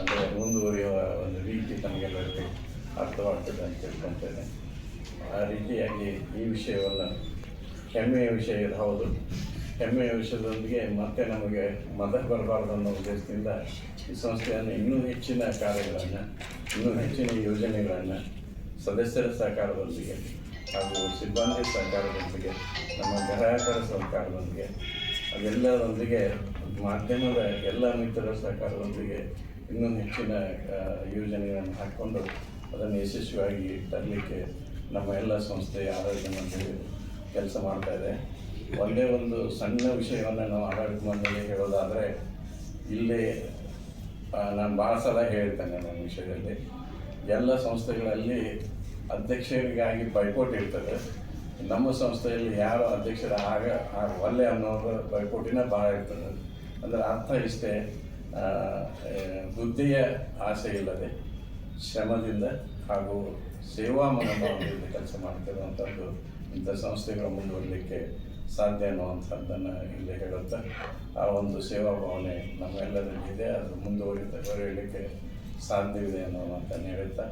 ಅಂದರೆ ಮುಂದುವರಿಯುವ ಒಂದು ರೀತಿ ತಮಗೆಲ್ಲರಿಗೂ ಅರ್ಥವಾಗ್ತದೆ ಅಂತ ತಿಳ್ಕೊತೇನೆ ಆ ರೀತಿಯಾಗಿ ಈ ವಿಷಯವನ್ನು ಹೆಮ್ಮೆಯ ವಿಷಯ ಇದು, ಹೌದು. ಹೆಮ್ಮೆಯ ವಿಷಯದೊಂದಿಗೆ ಮತ್ತೆ ನಮಗೆ ಮದ ಬರಬಾರ್ದು ಅನ್ನೋ ಉದ್ದೇಶದಿಂದ ಈ ಸಂಸ್ಥೆಯನ್ನು ಇನ್ನೂ ಹೆಚ್ಚಿನ ಕಾರ್ಯಗಳನ್ನು, ಇನ್ನೂ ಹೆಚ್ಚಿನ ಯೋಜನೆಗಳನ್ನು ಸದಸ್ಯರ ಸಹಕಾರದೊಂದಿಗೆ ಹಾಗೂ ಸಿಬ್ಬಂದಿ ಸಹಕಾರದೊಂದಿಗೆ, ನಮ್ಮ ಗ್ರಾಹಕರ ಸಹಕಾರದೊಂದಿಗೆ ಅದೆಲ್ಲರೊಂದಿಗೆ ಮಾಧ್ಯಮದ ಎಲ್ಲ ಮಿತ್ರರ ಸಹಕಾರದೊಂದಿಗೆ ಇನ್ನೂ ಹೆಚ್ಚಿನ ಯೋಜನೆಗಳನ್ನು ಹಾಕ್ಕೊಂಡು ಅದನ್ನು ಯಶಸ್ವಿಯಾಗಿ ತರಲಿಕ್ಕೆ ನಮ್ಮ ಎಲ್ಲ ಸಂಸ್ಥೆಯ ಆರೋಗ್ಯ ಮಂಡಳಿ ಕೆಲಸ ಮಾಡ್ತಾ ಇದೆ. ಒಂದೇ ಒಂದು ಸಣ್ಣ ವಿಷಯವನ್ನು ನಾವು ಆಡಳಿತ ಮಂಡಳಿ ಹೇಳೋದಾದರೆ, ಇಲ್ಲಿ ನಾನು ಭಾಳ ಸಲ ಹೇಳ್ತೇನೆ ನನ್ನ ವಿಷಯದಲ್ಲಿ. ಎಲ್ಲ ಸಂಸ್ಥೆಗಳಲ್ಲಿ ಅಧ್ಯಕ್ಷರಿಗಾಗಿ ಪೈಪೋಟಿ ಇರ್ತದೆ. ನಮ್ಮ ಸಂಸ್ಥೆಯಲ್ಲಿ ಯಾರು ಅಧ್ಯಕ್ಷರ ಆಗ ಒಲ್ಲೆ ಅನ್ನೋದು ಪೈಪೋಟಿನ ಭಾಳ ಇರ್ತದೆ. ಅಂದರೆ ಅರ್ಥ ಇಷ್ಟೇ. ಬುದ್ಧಿಯ ಆಸೆ ಇಲ್ಲದೆ ಶ್ರಮದಿಂದ ಹಾಗೂ ಸೇವಾ ಮನೋಭಾವದಿಂದ ಕೆಲಸ ಮಾಡ್ತಿರುವಂಥದ್ದು ಇಂಥ ಸಂಸ್ಥೆಗಳು ಮುಂದುವರಲಿಕ್ಕೆ ಸಾಧ್ಯ ಅನ್ನುವಂಥದ್ದನ್ನು ಇಲ್ಲಿ ಹೇಳುತ್ತಾ ಆ ಒಂದು ಸೇವಾ ಭಾವನೆ ನಮ್ಮೆಲ್ಲರಲ್ಲಿ ಇದೆ ಅದು ಮುಂದುವರಿತ ಬರೆಯಲಿಕ್ಕೆ ಸಾಧ್ಯವಿದೆ ಅನ್ನೋ ಮಾತನ್ನು ಹೇಳುತ್ತಾ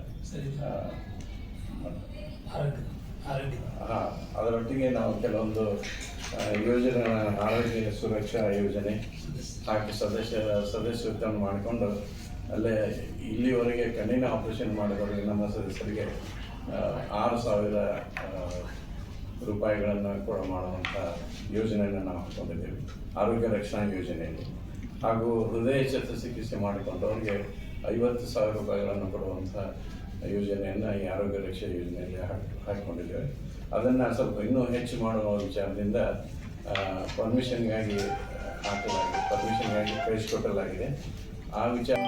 ಹಾಂ ಅದರೊಟ್ಟಿಗೆ ನಾವು ಕೆಲವೊಂದು ಯೋಜನೆ ಆರೋಗ್ಯ ಸುರಕ್ಷಾ ಯೋಜನೆ. ಹಾಗೂ ಸದಸ್ಯ, ಸದಸ್ಯತ್ವವನ್ನು ಮಾಡಿಕೊಂಡು ಅಲ್ಲೇ ಇಲ್ಲಿವರೆಗೆ ಕಣ್ಣಿನ ಆಪರೇಷನ್ ಮಾಡಿದವರಿಗೆ ನಮ್ಮ ಸದಸ್ಯರಿಗೆ ಆರು ಸಾವಿರ ರೂಪಾಯಿಗಳನ್ನು ಕೂಡ ಮಾಡುವಂಥ ಯೋಜನೆಯನ್ನು ನಾವು ಹಾಕ್ಕೊಂಡಿದ್ದೇವೆ ಆರೋಗ್ಯ ರಕ್ಷಣಾ ಯೋಜನೆಯಲ್ಲಿ. ಹಾಗೂ ಹೃದಯ ಶಸ್ತ್ರಚಿಕಿತ್ಸೆ ಮಾಡಿಕೊಂಡವರಿಗೆ ಐವತ್ತು ಸಾವಿರ ರೂಪಾಯಿಗಳನ್ನು ಕೊಡುವಂಥ ಯೋಜನೆಯನ್ನು ಈ ಆರೋಗ್ಯ ರಕ್ಷಾ ಯೋಜನೆಯಲ್ಲಿ ಹಾಕಿ, ಹಾಕಿಕೊಂಡಿದ್ದೇವೆ. ಅದನ್ನು ಸ್ವಲ್ಪ ಇನ್ನೂ ಹೆಚ್ಚು ಮಾಡುವ ವಿಚಾರದಿಂದ ಪರ್ಮಿಷನ್ಗಾಗಿ ಹಾಕಲಾಗಿದೆ ಪರ್ಮಿಷನ್ಗಾಗಿ ಕಳಿಸಿಕೊಟ್ಟಲಾಗಿದೆ. ಆ ವಿಚಾರ